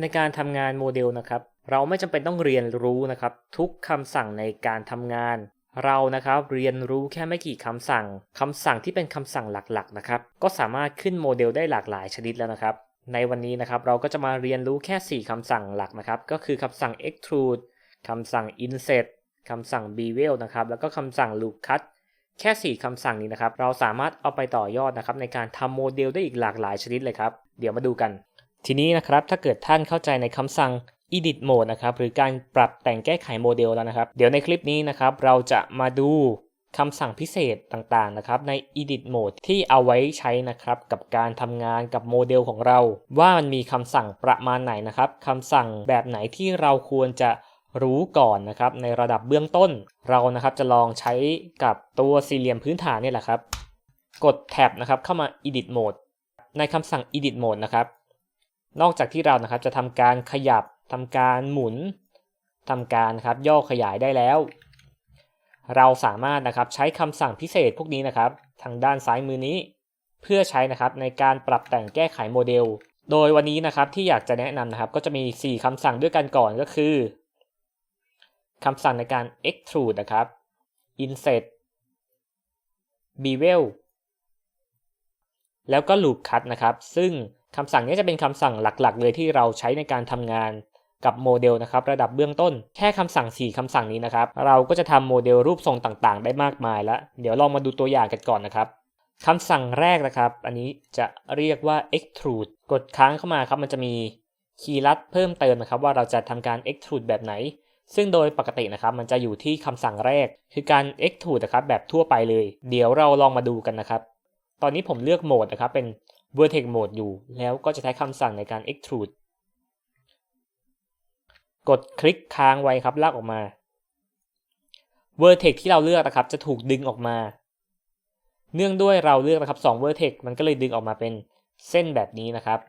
ในการทำงานโมเดลนะครับ เราไม่จำเป็นต้องเรียนรู้นะครับ ทุกคำสั่งในการทำงาน เรานะครับเรียนรู้แค่ไม่กี่คำสั่งคำสั่งที่เป็นคำสั่งหลักๆนะครับก็สามารถขึ้นโมเดลได้หลากหลายชนิดแล้วนะครับ ในวันนี้นะครับเราก็จะมาเรียนรู้แค่ 4คำสั่งหลักนะครับ ก็คือคำสั่ง extrude คำสั่ง inset คำสั่ง bevel นะครับแล้วก็คำสั่ง loop cut แค่ 4 คำสั่งนี้นะครับ เราสามารถเอาไปต่อยอดนะครับในการทำโมเดลได้อีกหลากหลายชนิดเลยครับ เดี๋ยวมาดูกัน ทีนี้นะครับถ้าเกิดท่านเข้าใจในคำสั่ง edit mode นะครับหรือการปรับแต่งแก้ไขโมเดลแล้วนะครับ เดี๋ยวในคลิปนี้นะครับเราจะมาดูคำสั่งพิเศษต่างๆนะครับใน edit mode ที่เอาไว้ใช้นะครับกับการทำงานกับโมเดลของเรา ว่ามันมีคำสั่งประมาณไหนนะครับคำสั่งแบบไหนที่เราควรจะรู้ก่อนนะครับในระดับเบื้องต้น เรานะครับจะลองใช้กับตัวสี่เหลี่ยมพื้นฐานนี่แหละครับ กดแท็บนะครับเข้ามา edit mode ในคำสั่ง edit mode นะครับ นอกจากที่เรานะครับจะทำการขยับทำการหมุนทำการครับย่อขยายได้แล้ว เราสามารถนะครับใช้คำสั่งพิเศษพวกนี้นะครับ ทางด้านซ้ายมือนี้ เพื่อใช้นะครับในการปรับแต่งแก้ไขโมเดล โดยวันนี้นะครับที่อยากจะแนะนำนะครับ ก็จะมี 4คำสั่งด้วยกันก่อนก็คือคำสั่งในการ extrude นะครับ inset bevel แล้วก็ loop cut นะครับ ซึ่ง คำสั่งนี้จะเป็นคำสั่งหลักๆ เลยที่เราใช้ในการทำงานกับโมเดลนะครับระดับเบื้องต้น แค่คำสั่ง 4คำสั่งนี้นะครับ เราก็จะทำโมเดลรูปทรงต่างๆ ได้มากมายแล้วเดี๋ยวลองมาดูตัวอย่างกันก่อนนะครับคำสั่งแรกนะครับ อันนี้จะเรียกว่า extrude กดค้างเข้ามาครับมันจะมีคีย์ลัดเพิ่มเติมนะครับว่าเราจะทำการ extrude แบบไหน ซึ่งโดยปกตินะครับมันจะอยู่ที่คำสั่งแรก คือการ extrude นะครับแบบทั่วไปเลย เดี๋ยวเราลองมาดูกันนะครับ ตอนนี้ผมเลือกโหมดนะครับเป็น vertex mode อยู่ แล้วก็จะใช้คำสั่งในการ extrude กดคลิกค้างไว้ครับลากออกมา vertex ที่เราเลือกนะครับ จะถูกดึงออกมา เนื่องด้วยเราเลือกนะครับ2 vertex มันก็เลยดึงออกมาเป็นเส้นแบบนี้นะครับ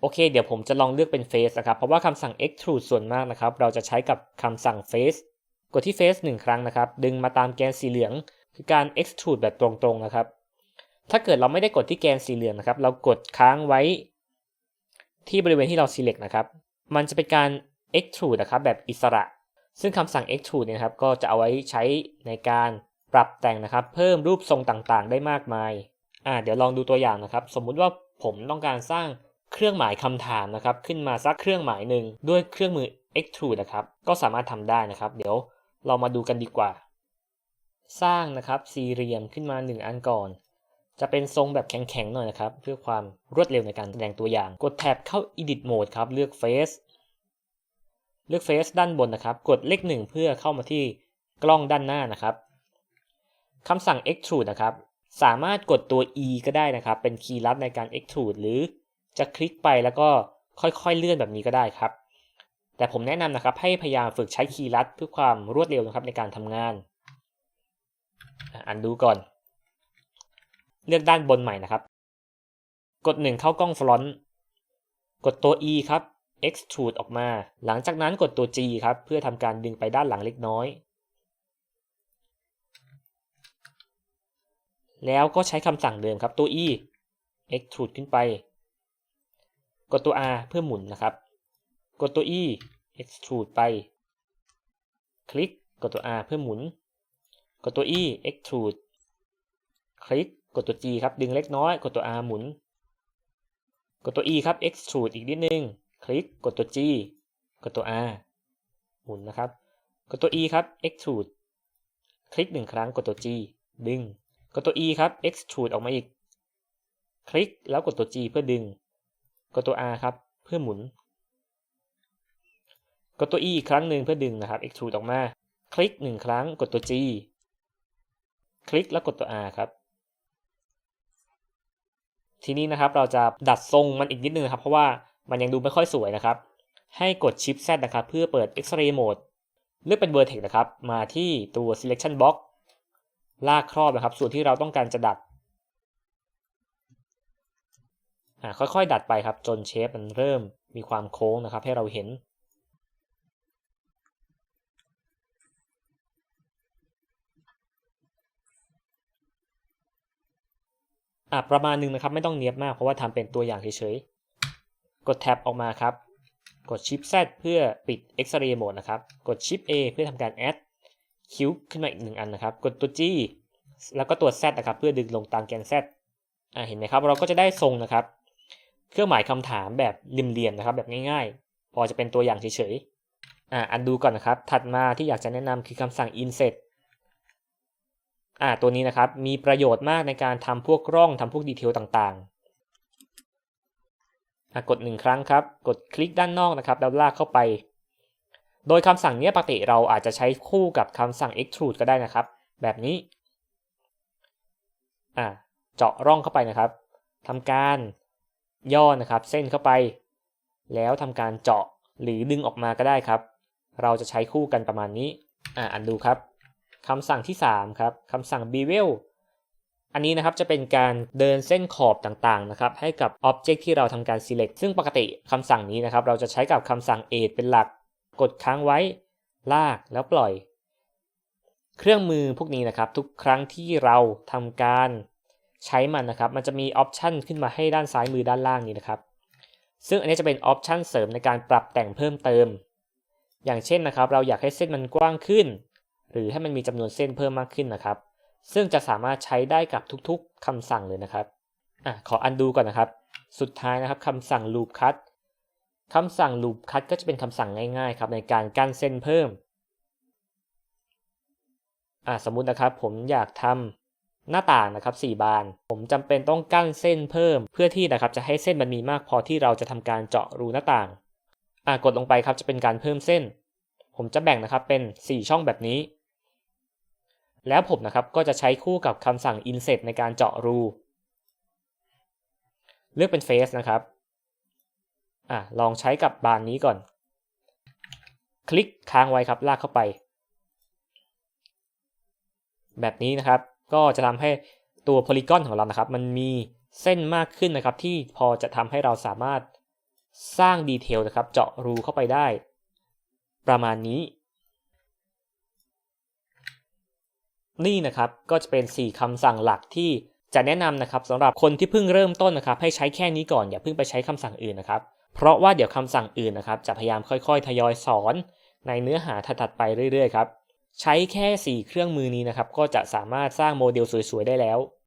โอเค เดี๋ยวผมจะลองเลือกเป็น face นะครับ เพราะว่าคำสั่ง extrude ส่วนมากนะครับ เราจะใช้กับคำสั่ง face กดที่ face 1 ครั้งนะครับ ดึงมาตามแกนสีเหลือง คือการ extrude แบบตรงๆนะครับ ถ้าเกิดเราไม่ได้กดที่แกนสีเหลืองนะครับ เรากดค้างไว้ที่บริเวณที่เรา select นะครับ มันจะเป็นการ extrude นะครับแบบอิสระ ซึ่งคำสั่ง extrude เนี่ยนะครับ ก็จะเอาไว้ใช้ในการปรับแต่งนะครับ เพิ่มรูปทรงต่างๆ ได้มากมาย อ่า เดี๋ยวลองดูตัวอย่างนะครับ สมมุติว่าผมต้องการสร้างเครื่องหมายคำถามนะครับ ขึ้นมาสักเครื่องหมายหนึ่งด้วยเครื่องมือ extrude นะครับ ก็สามารถทำได้นะครับ เดี๋ยวเรามาดูกันดีกว่า สร้างนะครับสี่เหลี่ยมขึ้นมา 1 อันก่อน จะเป็นทรงแบบแข็งๆหน่อยนะครับ เพื่อความรวดเร็วในการแสดงตัวอย่าง กดแท็บเข้า edit mode ครับ เลือก face เลือก face ด้านบนนะครับ กดเลขหนึ่งเพื่อเข้ามาที่กล้องด้านหน้านะครับคำสั่ง extrude นะครับ สามารถกดตัว e ก็ได้นะครับ เป็นคีย์ลัดในการ extrude หรือจะคลิกไปแล้วก็ค่อยๆเลื่อนแบบนี้ก็ได้ครับ แต่ผมแนะนำนะครับให้พยายามฝึกใช้คีย์ลัดเพื่อความรวดเร็วนะครับในการทำงาน อันดูก่อน เลือกด้านบนใหม่นะครับ กด 1 เข้ากล้องฟลอนต์กดตัว e ครับ extrude ออกมา หลังจากนั้นกดตัว g ครับ เพื่อทำการดึงไปด้านหลังเล็กน้อย แล้วก็ใช้คำสั่งเดิมครับตัว e extrude ขึ้นไป กดตัว r เพื่อหมุนนะครับ กดตัว e extrude ไป คลิก กดตัว r เพื่อหมุน กดตัว e extrude คลิก กดตัว g ครับ ดึงเล็กน้อย กดตัว r หมุน กดตัว e ครับ extrude อีกนิดนึง คลิก กดตัว g กดตัว r หมุนนะครับ กดตัว e ครับ extrude คลิกหนึ่งครั้ง กดตัว g ดึง กดตัว e ครับ extrude ออกมาอีก คลิกแล้วกดตัว g เพื่อดึง กดตัว r ครับ เพื่อหมุน กดตัว e อีกครั้งหนึ่งเพื่อดึงนะครับ extrude ออกมา คลิกหนึ่งครั้ง กดตัว g คลิกแล้วกดตัว r ครับ ทีนี้นะครับเราจะดัดทรงมันอีกนิดนึงนะครับ เพราะว่ามันยังดูไม่ค่อยสวยนะครับ ให้กด Shift Z นะครับ เพื่อเปิด X-ray mode เลือกเป็น Vertex นะครับ มาที่ตัว Selection Box ลากครอบนะครับ ส่วนที่เราต้องการจะดัดค่อยๆ ดัดไปครับ จนเชฟมันเริ่มมีความโค้งนะครับ ให้เราเห็น อะประมาณนึงนะครับ ไม่ต้องเนียบมากเพราะว่าทำเป็นตัวอย่างเฉยๆ กดแท็บออกมาครับ กดชิป Z เพื่อปิด X-ray mode นะครับ กดชิป A เพื่อทำการ add คิ้วขึ้นมาอีกหนึ่งอันนะครับ กดตัว G แล้วก็ตัว Z นะครับเพื่อดึงลงตามแกน Z อ่าเห็นไหมครับ เราก็จะได้ทรงนะครับ เครื่องหมายคำถามแบบริมเรียนนะครับ แบบง่ายๆ พอจะเป็นตัวอย่างเฉยๆอ่าอันดูก่อนนะครับ ถัดมาที่อยากจะแนะนำคือคำสั่ง inset อ่าตัวนี้นะครับมีประโยชน์มากในการทำพวกร่องทำพวกดีเทลต่างๆ กดหนึ่งครั้งครับ กดคลิกด้านนอกนะครับแล้วลากเข้าไป โดยคำสั่งนี้ปกติเราอาจจะใช้คู่กับคำสั่ง extrude ก็ได้นะครับ แบบนี้อ่าเจาะร่องเข้าไปนะครับทำการย่อนะครับ เส้นเข้าไป แล้วทำการเจาะหรือดึงออกมาก็ได้ครับ เราจะใช้คู่กันประมาณนี้อ่าอันดูครับ คำสั่งที่3ครับคำสั่ง bevel อันนี้นะครับจะเป็นการเดินเส้นขอบต่างๆนะครับให้กับ Object ที่เราทำการ select ซึ่งปกติคำสั่งนี้นะครับเราจะใช้กับคำสั่ง add เป็นหลัก กดค้างไว้ ลากแล้วปล่อย เครื่องมือพวกนี้นะครับทุกครั้งที่เราทำการใช้มันนะครับ มันจะมีออปชันขึ้นมาให้ด้านซ้ายมือด้านล่างนี้นะครับ ซึ่งอันนี้จะเป็นออปชันเสริมในการปรับแต่งเพิ่มเติม อย่างเช่นนะครับ เราอยากให้เส้นมันกว้างขึ้น หรือให้มันมีจำนวนเส้นเพิ่มมากขึ้นนะครับ ซึ่งจะสามารถใช้ได้กับทุกๆคำสั่งเลยนะครับอะขออันดูก่อนนะครับ สุดท้ายนะครับคำสั่ง loop cut คำสั่ง loop cut ก็จะเป็นคำสั่งง่ายๆครับในการกั้นเส้นเพิ่มอะสมมุตินะครับผมอยากทำหน้าต่างนะครับ 4 บาน ผมจำเป็นต้องกั้นเส้นเพิ่ม เพื่อที่นะครับจะให้เส้นมันมีมากพอที่เราจะทำการเจาะรูหน้าต่างอะกดลงไปครับจะเป็นการเพิ่มเส้น ผมจะแบ่งนะครับเป็น 4 ช่องแบบนี้ แล้วผมนะครับก็จะใช้คู่กับคำสั่ง inset ในการเจาะรู เลือกเป็น face นะครับอะลองใช้กับบานนี้ก่อน คลิกค้างไว้ครับลากเข้าไป แบบนี้นะครับก็จะทำให้ตัวโพลีกอนของเรานะครับ มันมีเส้นมากขึ้นนะครับ ที่พอจะทำให้เราสามารถสร้างดีเทลนะครับ เจาะรูเข้าไปได้ ประมาณนี้ นี่นะครับก็จะเป็น 4คำสั่งหลักที่จะแนะนำนะครับสำหรับคนที่เพิ่งเริ่มต้นนะครับ ให้ใช้แค่นี้ก่อนอย่าเพิ่งไปใช้คำสั่งอื่นนะครับ เพราะว่าเดี๋ยวคำสั่งอื่นนะครับ จะพยายามค่อยๆ ทยอยสอน ในเนื้อหาถัดๆไปเรื่อยๆครับใช้แค่ 4 เครื่องมือนี้นะครับ ก็จะสามารถสร้างโมเดลสวยๆได้แล้ว